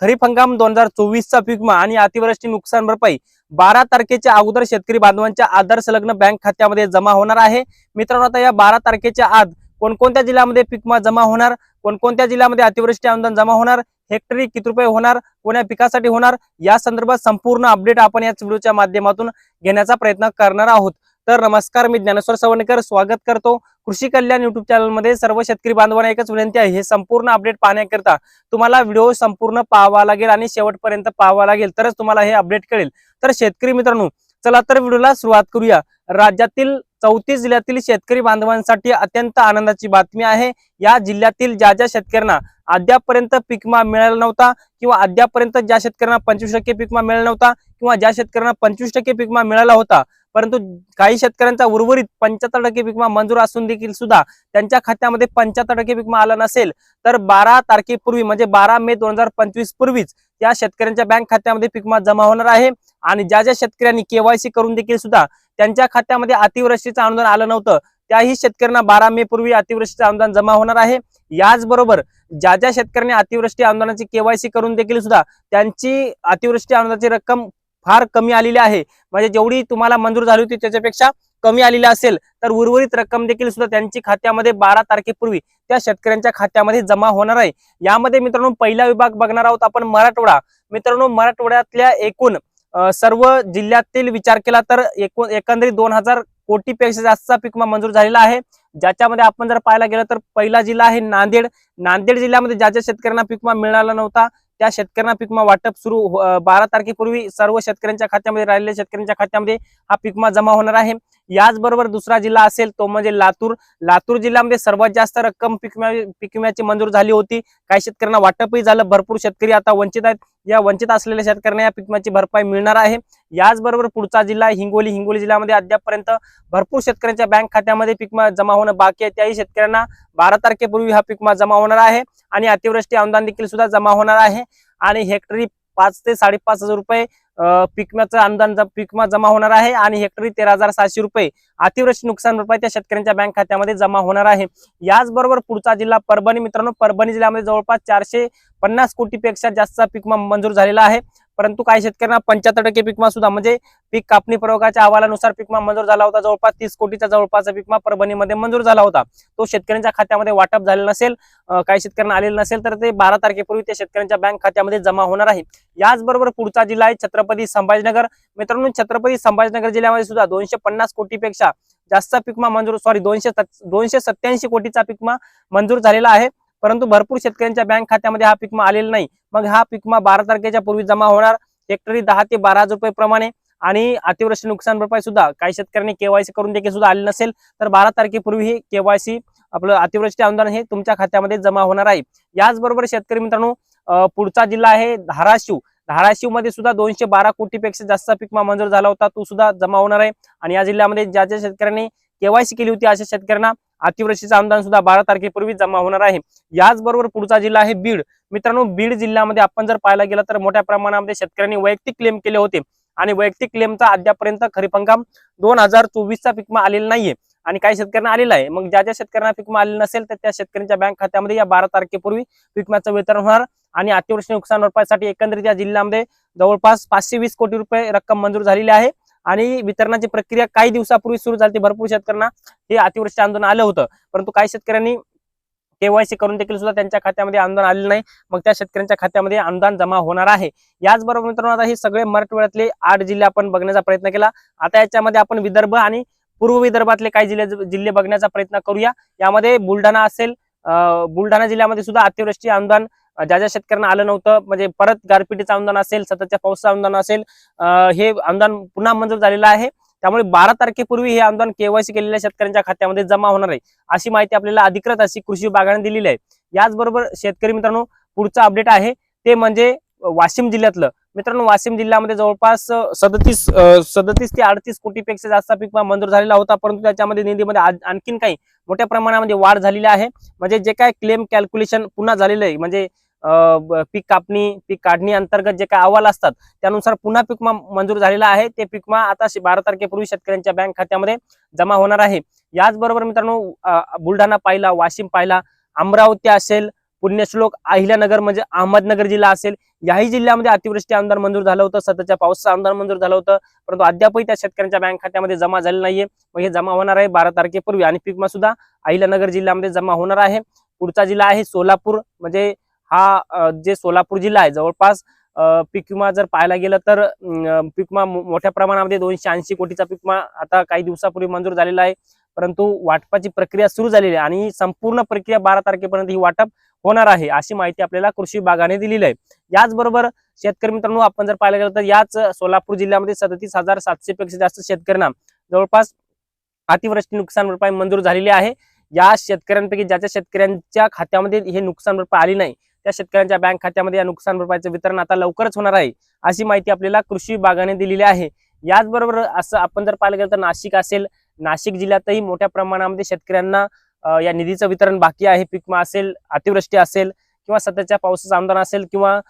खरीप हंगाम दोन हजार चोवीसचा पिकमा आणि अतिवृष्टी नुकसान भरपाई बारा तारखेच्या अगोदर शेतकरी बांधवांच्या आधार संलग्न बँक खात्यामध्ये जमा होणार आहे. मित्रांनो आता या बारा तारखेच्या आत कोणकोणत्या जिल्ह्यामध्ये पिकमा जमा होणार? कोणकोणत्या जिल्ह्यामध्ये अतिवृष्टी अनुदान जमा होणार? हेक्टरी किती रुपये होणार? कोण्या पिकासाठी होणार? या संदर्भात संपूर्ण अपडेट आपण याच व्हिडिओच्या माध्यमातून घेण्याचा प्रयत्न करणार आहोत. तर नमस्कार मी ज्ञानेश्वर सवणकर. स्वागत करतो कृषी कल्याण युट्यूब चॅनलमध्ये सर्व शेतकरी बांधवांना एकच विनंती आहे हे संपूर्ण अपडेट पाहण्याकरिता तुम्हाला व्हिडिओ संपूर्ण पाहावा लागेल आणि शेवटपर्यंत पाहावा लागेल तरच तुम्हाला हे अपडेट कळेल. तर शेतकरी मित्रांनो चला तर व्हिडिओला सुरुवात करूया. राज्यातील चौतीस जिल्ह्यातील शेतकरी बांधवांसाठी अत्यंत आनंदाची बातमी आहे. या जिल्ह्यातील ज्या ज्या शेतकऱ्यांना अद्यापर्यंत पिकमा मिळाला नव्हता किंवा अद्यापर्यंत ज्या शेतकऱ्यांना पंचवीस टक्के पीकमा मिळाला नव्हता किंवा ज्या शेतकऱ्यांना पंचवीस टक्के पीकमा मिळाला होता परंतु काही शेतकऱ्यांचा उर्वरित पंच्याहत्तर टक्के पीकमा मंजूर असून देखील सुद्धा त्यांच्या खात्यामध्ये पंच्याहत्तर टक्के पीकमा आला नसेल तर बारा तारखेपूर्वी म्हणजे बारा मे दोन हजार पंचवीस पूर्वीच या शेतकऱ्यांच्या बँक खात्यामध्ये पिकमा जमा होणार आहे आणि ज्या ज्या शेतकऱ्यांनी केवायसी करून देखील सुद्धा त्यांच्या खात्यामध्ये अतिवृष्टीचं अनुदान आलं नव्हतं त्याही शेतकऱ्यांना बारा मे पूर्वी अतिवृष्टीचं अनुदान जमा होणार आहे. याचबरोबर ज्या ज्या शेतकऱ्यांनी अतिवृष्टी अनुदानाची केवायसी करून देखील सुद्धा त्यांची अतिवृष्टी अनुदानाची रक्कम फार कमी आलेली आहे. म्हणजे जेवढी तुम्हाला मंजूर झाली होती त्याच्यापेक्षा कमी आलेली असेल तर उर्वरित रक्कम देखील सुद्धा त्यांची खात्यामध्ये बारा तारखेपूर्वी त्या शेतकऱ्यांच्या खात्यामध्ये जमा होणार आहे. यामध्ये मित्रांनो पहिला विभाग बघणार आहोत आपण मराठवाडा. मित्रांनो मराठवाड्यातल्या एकूण सर्व जिल्ह्यातील विचार केला तर एकूण एकंदरीत दोन हजार कोटीपेक्षा जास्तचा पीक मंजूर झालेला आहे. ज्याच्यामध्ये आपण जर पाहायला गेलं तर पहिला जिल्हा आहे नांदेड. नांदेड जिल्ह्यामध्ये ज्या ज्या शेतकऱ्यांना पीकमा मिळाला नव्हता त्या शेतकऱ्यांना पीकमा वाटप सुरू हो, बारा तारखेपूर्वी सर्व शेतकऱ्यांच्या खात्यामध्ये राहिलेल्या शेतकऱ्यांच्या खात्यामध्ये हा पीकमा जमा होणार आहे. याचबरोबर दुसरा जिल्हा असेल तो म्हणजे लातूर. लातूर जिल्ह्यामध्ये सर्वात जास्त रक्कम पिकम्या पिकम्याची मंजूर झाली होती. काही शेतकऱ्यांना वाटपही झालं. भरपूर शेतकरी आता वंचित आहेत. या वंचित असलेल्या शेतकऱ्यांना या पिकम्याची भरपाई मिळणार आहे. याचबरोबर पुढचा जिल्हा हिंगोली. हिंगोली जिल्ह्यामध्ये अद्यापपर्यंत भरपूर शेतकऱ्यांच्या बँक खात्यामध्ये पिकमा जमा होणं बाकी आहे. त्याही शेतकऱ्यांना बारा तारखेपूर्वी हा पिकमा जमा होणार आहे आणि अतिवृष्टी अनुदान देखील सुद्धा जमा होणार आहे. आणि हेक्टरी पाच ते साडेपाच हजार रुपये पिकम्याचं अनुदान पिकमा जमा होणार आहे आणि हेक्टरी तेरा हजार सातशे रुपये अतिवृष्टी नुकसान भरपाई त्या शेतकऱ्यांच्या बँक खात्यामध्ये जमा होणार आहे. याचबरोबर पुढचा जिल्हा परभणी मित्रांनो परभणी जिल्ह्यामध्ये जवळपास चारशे पन्नास कोटीपेक्षा जास्त पिकमा मंजूर झालेला आहे. परंतु काही शेतकऱ्यांना पंच्याहत्तर टक्के पिकमा सुद्धा म्हणजे पीक कापणी प्रयोगाच्या अहवालानुसार पिकमा मंजूर झाला होता. जवळपास तीस कोटीचा जवळपास पिकमा परभणीमध्ये मंजूर झाला होता. तो शेतकऱ्यांच्या खात्यामध्ये वाटप झालेला नसेल काही शेतकऱ्यांना आलेलं नसेल तर ते बारा तारखेपूर्वी त्या शेतकऱ्यांच्या बँक खात्यामध्ये जमा होणार आहे. याचबरोबर पुढचा जिल्हा आहे छत्रपती संभाजीनगर. मित्रांनो छत्रपती संभाजीनगर जिल्ह्यामध्ये सुद्धा दोनशे पन्नास कोटीपेक्षा जास्त पिकमा मंजूर सॉरी दोनशे दोनशे सत्याऐंशी कोटीचा पीकमा मंजूर झालेला आहे. परंतु भरपूर शेतकऱ्यांच्या बँक खात्यामध्ये हा पिकमा आलेला नाही. मग हा पीकमा बारा तारखेच्या पूर्वी जमा होणार. हेक्टरी दहा ते बारा हजार रुपये प्रमाणे. आणि अतिवृष्टी नुकसान भरपाई सुद्धा. काही शेतकऱ्यांनी केवायसी करून देखील सुद्धा आले नसेल तर बारा तारखेपूर्वी ही केवायसी आपलं अतिवृष्टी अनुदान हे तुमच्या खात्यामध्ये जमा होणार आहे. याचबरोबर शेतकरी मित्रांनो पुढचा जिल्हा आहे धाराशिव. धाराशिवमध्ये सुद्धा दोनशे बारा कोटीपेक्षा जास्त पिकमा मंजूर झाला होता. तो सुद्धा जमा होणार आहे. आणि या जिल्ह्यामध्ये ज्या ज्या शेतकऱ्यांनी केवायसी केली होती अशा शेतकऱ्यांना अतिवृष्टीचं अनुदान सुद्धा बारा तारखेपूर्वी जमा होणार आहे. याचबरोबर पुढचा जिल्हा आहे बीड. मित्रांनो बीड जिल्ह्यामध्ये आपण जर पाहायला गेलं तर मोठ्या प्रमाणामध्ये शेतकऱ्यांनी वैयक्तिक क्लेम केले होते. आणि वैयक्तिक क्लेमचा अद्यापर्यंत खरीप हंगाम दोन हजार चोवीसचा पिकमा आलेला नाहीये. आणि काही शेतकऱ्यांना आलेला आहे. मग ज्या ज्या शेतकऱ्यांना पिकमा आलेला नसेल तर त्या शेतकऱ्यांच्या बँक खात्यामध्ये या बारा तारखेपूर्वी पिकम्याचं वितरण होणार. आणि अतिवृष्टी नुकसान भरपाईसाठी एकंदरीत या जिल्ह्यामध्ये जवळपास पाचशे वीस कोटी रुपये रक्कम मंजूर झालेली आहे. आणि वितरणाची प्रक्रिया काही दिवसापूर्वी सुरू झाली भरपूर शेतकऱ्यांना हे अतिवृष्टी आंदोलन आलं होतं. परंतु काही शेतकऱ्यांनी केवायसी करून देखील सुद्धा त्यांच्या खात्यामध्ये अनुदान आलेलं नाही. मग त्या शेतकऱ्यांच्या खात्यामध्ये अनुदान जमा होणार आहे. याचबरोबर मित्रांनो आता हे सगळे मराठवाड्यातले आठ जिल्हे आपण बघण्याचा प्रयत्न केला. आता याच्यामध्ये आपण विदर्भ आणि पूर्व विदर्भातले काही जिल्हे जिल्हे बघण्याचा प्रयत्न करूया. यामध्ये बुलढाणा असेल अं, बुलढाणा जिल्ह्यामध्ये सुद्धा अतिवृष्टी अनुदान ज्या ज्या शेतकऱ्यांना आलं नव्हतं म्हणजे परत गारपिटीचं अनुदान असेल सततच्या पावसाचं अनुदान असेल हे अनुदान पुन्हा मंजूर झालेलं आहे. त्यामुळे बारा तारखेपूर्वी हे अनुदान केवायसी केलेल्या शेतकऱ्यांच्या खात्यामध्ये जमा होणार आहे. अशी माहिती आपल्याला अधिकृत अशी कृषी विभागाने दिलेली आहे. याचबरोबर शेतकरी मित्रांनो पुढचं अपडेट आहे. ते म्हणजे वाशिम जिल्ह्यातलं. मित्रांनो वाशिम जिल्ह्यामध्ये जवळपास सदतीस सदतीस ते अडतीस कोटीपेक्षा जास्त पीक मंजूर झालेला होता. परंतु त्याच्यामध्ये निधीमध्ये आणखीन काही मोठ्या प्रमाणामध्ये वाढ झालेली आहे. म्हणजे जे काय क्लेम कॅल्क्युलेशन पुन्हा झालेलं आहे म्हणजे पीक कापणी पीक काढणी अंतर्गत जे काही अहवाल असतात त्यानुसार पुन्हा पिकमा मंजूर झालेला आहे. ते पीक आता बारा तारखेपूर्वी शेतकऱ्यांच्या बँक खात्यामध्ये जमा होणार आहे. याचबरोबर मित्रांनो बुलढाणा पाहिला वाशिम पाहिला अमरावती असेल पुण्यश्लोक अहिल्यानगर म्हणजे अहमदनगर जिल्हा असेल याही जिल्ह्यामध्ये अतिवृष्टी अनुदान मंजूर झालं होतं सध्याच्या पावसाचं अनुदान मंजूर झालं होतं परंतु अद्यापही त्या शेतकऱ्यांच्या बँक खात्यामध्ये जमा झाले नाहीये. मग हे जमा होणार आहे बारा तारखेपूर्वी आणि पीकमा सुद्धा अहिल्यानगर जिल्ह्यामध्ये जमा होणार आहे. पुढचा जिल्हा आहे सोलापूर म्हणजे हा जे सोलापूर जिल्हा आहे जवळपास अ, पीक विमा जर पाहायला गेलं तर अं, पीक विमा मो- मोठ्या प्रमाणामध्ये दोनशे ऐंशी कोटीचा पीक विमा आता काही दिवसापूर्वी मंजूर झालेला आहे. परंतु वाटपाची प्रक्रिया सुरू झालेली आहे आणि संपूर्ण प्रक्रिया बारा तारखेपर्यंत ही वाटप होणार आहे अशी माहिती आपल्याला कृषी विभागाने दिलेली आहे. याचबरोबर शेतकरी मित्रांनो आपण जर पाहायला गेलं तर याच सोलापूर जिल्ह्यामध्ये सदतीस हजार सातशे पेक्षा जास्त शेतकऱ्यांना जवळपास अतिवृष्टी नुकसान भरपाई मंजूर झालेली आहे. या शेतकऱ्यांपैकी ज्याच्या शेतकऱ्यांच्या खात्यामध्ये हे नुकसान भरपाई आली नाही त्या शेतकऱ्यांच्या बँक खात्यामध्ये या नुकसान भरपाईचं वितरण आता लवकरच होणार आहे अशी माहिती आपल्याला कृषी विभागाने दिलेली आहे. याचबरोबर असं आपण जर पाहायला गेलं तर नाशिक असेल नाशिक जिल्ह्यातही मोठ्या प्रमाणामध्ये शेतकऱ्यांना या निधीचं वितरण बाकी आहे. पिकमा असेल अतिवृष्टी असेल किंवा सध्याच्या पावसाचं आमदार असेल किंवा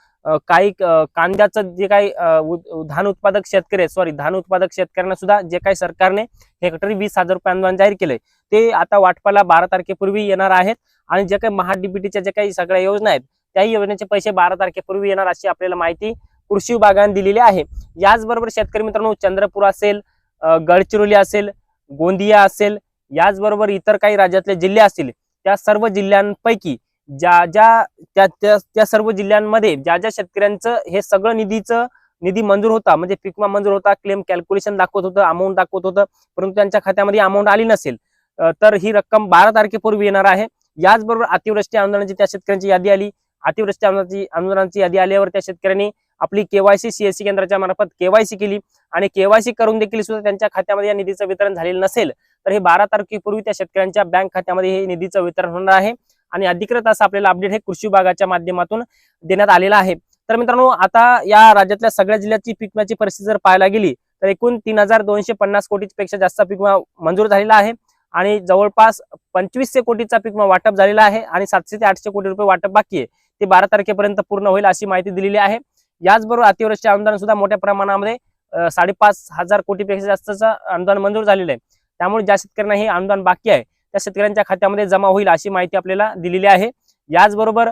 काही कांद्याचं जे काही धान उत्पादक शेतकरी सॉरी धान उत्पादक शेतकऱ्यांना सुद्धा जे काही सरकारने हेक्टरी वीस हजार रुपये अनुदान जाहीर केलंय ते आता वाटपाला बारा तारखेपूर्वी येणार आहेत. आणि जे काही महाडीबीटीच्या जे काही सगळ्या योजना आहेत त्याही योजनेचे पैसे बारा तारखेपूर्वी येणार अशी आपल्याला माहिती कृषी विभागाने दिलेली आहे. याचबरोबर शेतकरी मित्रांनो चंद्रपूर असेल अं, गडचिरोली असेल गोंदिया असेल याचबरोबर इतर काही राज्यातले जिल्हे असतील त्या सर्व जिल्ह्यांपैकी ज्या ज्या त्या त्या सर्व जिल्ह्यांमध्ये ज्या ज्या शेतकऱ्यांचं हे सगळं निधीचं निधी मंजूर होता म्हणजे पिकमा मंजूर होता क्लेम कॅल्क्युलेशन दाखवत होतं अमाऊंट दाखवत होतं परंतु त्यांच्या खात्यामध्ये अमाऊंट आली नसेल तर ही रक्कम बारा तारखेपूर्वी येणार आहे. याचबरोबर अतिवृष्टी आंदोलनाची त्या शेतकऱ्यांची यादी आली. अतिवृष्टी अनुदानाची अनुदानाची यादी आल्यावर त्या शेतकऱ्यांनी आपली केवायसी सीएससी केंद्राच्या मार्फत केवायसी केली आणि केवायसी करून देखील सुद्धा त्यांच्या खात्यामध्ये या निधीचं वितरण झालेलं नसेल तर हे बारा तारखेपूर्वी त्या शेतकऱ्यांच्या बँक खात्यामध्ये हे निधीचं वितरण होणार आहे. आणि अधिकृत असं आपल्याला अपडेट हे कृषी विभागाच्या माध्यमातून देण्यात आलेलं आहे. तर मित्रांनो आता या राज्यातल्या सगळ्या जिल्ह्याची पीक परिस्थिती जर पाहायला गेली तर एकूण तीन हजार दोनशे पन्नास कोटीपेक्षा जास्त पिकमा मंजूर झालेला आहे. आणि जवळपास पंचवीसशे कोटीचा पीक वाटप झालेला आहे आणि सातशे ते आठशे कोटी रुपये वाटप बाकी आहे. ते बारा तारखेपर्यंत पूर्ण होईल अशी माहिती दिलेली आहे. याचबरोबर अतिवृष्टी अनुदान सुद्धा मोठ्या प्रमाणामध्ये साडेपाच हजार कोटीपेक्षा जास्तचं अनुदान मंजूर झालेलं आहे. त्यामुळे ज्या शेतकऱ्यांना हे अनुदान बाकी आहे त्या शेतकऱ्यांच्या खात्यामध्ये जमा होईल अशी माहिती आपल्याला दिलेली आहे. याचबरोबर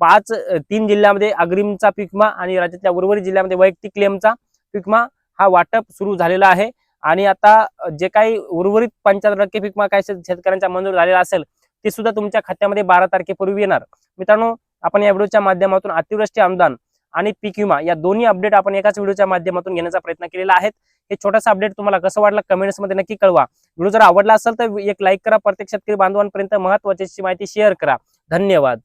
पाच तीन जिल्ह्यामध्ये अग्रिमचा पिकमा आणि राज्यातल्या उर्वरित जिल्ह्यामध्ये वैयक्तिक क्लेमचा पिकमा हा वाटप सुरू झालेला आहे. आणि आता जे काही उर्वरित पंच्याहत्तर टक्के पिकमा काही शेतकऱ्यांचा मंजूर झालेला असेल ते सुद्धा तुमच्या खात्यामध्ये बारा तारखेपूर्वी येणार. मित्रांनो आपण या व्हिडिओच्या माध्यमातून अतिवृष्टी अनुदान आणि पीक विमा या दोन्ही अपडेट आपण एकाच व्हिडिओच्या माध्यमातून घेण्याचा प्रयत्न केलेला आहे. हे छोटासा अपडेट तुम्हाला कसं वाटलं कमेंट्समध्ये नक्की कळवा. व्हिडिओ जर आवडला असेल तर एक लाईक करा. प्रत्येक शेतकरी बांधवांपर्यंत महत्वाची माहिती शेअर करा. धन्यवाद.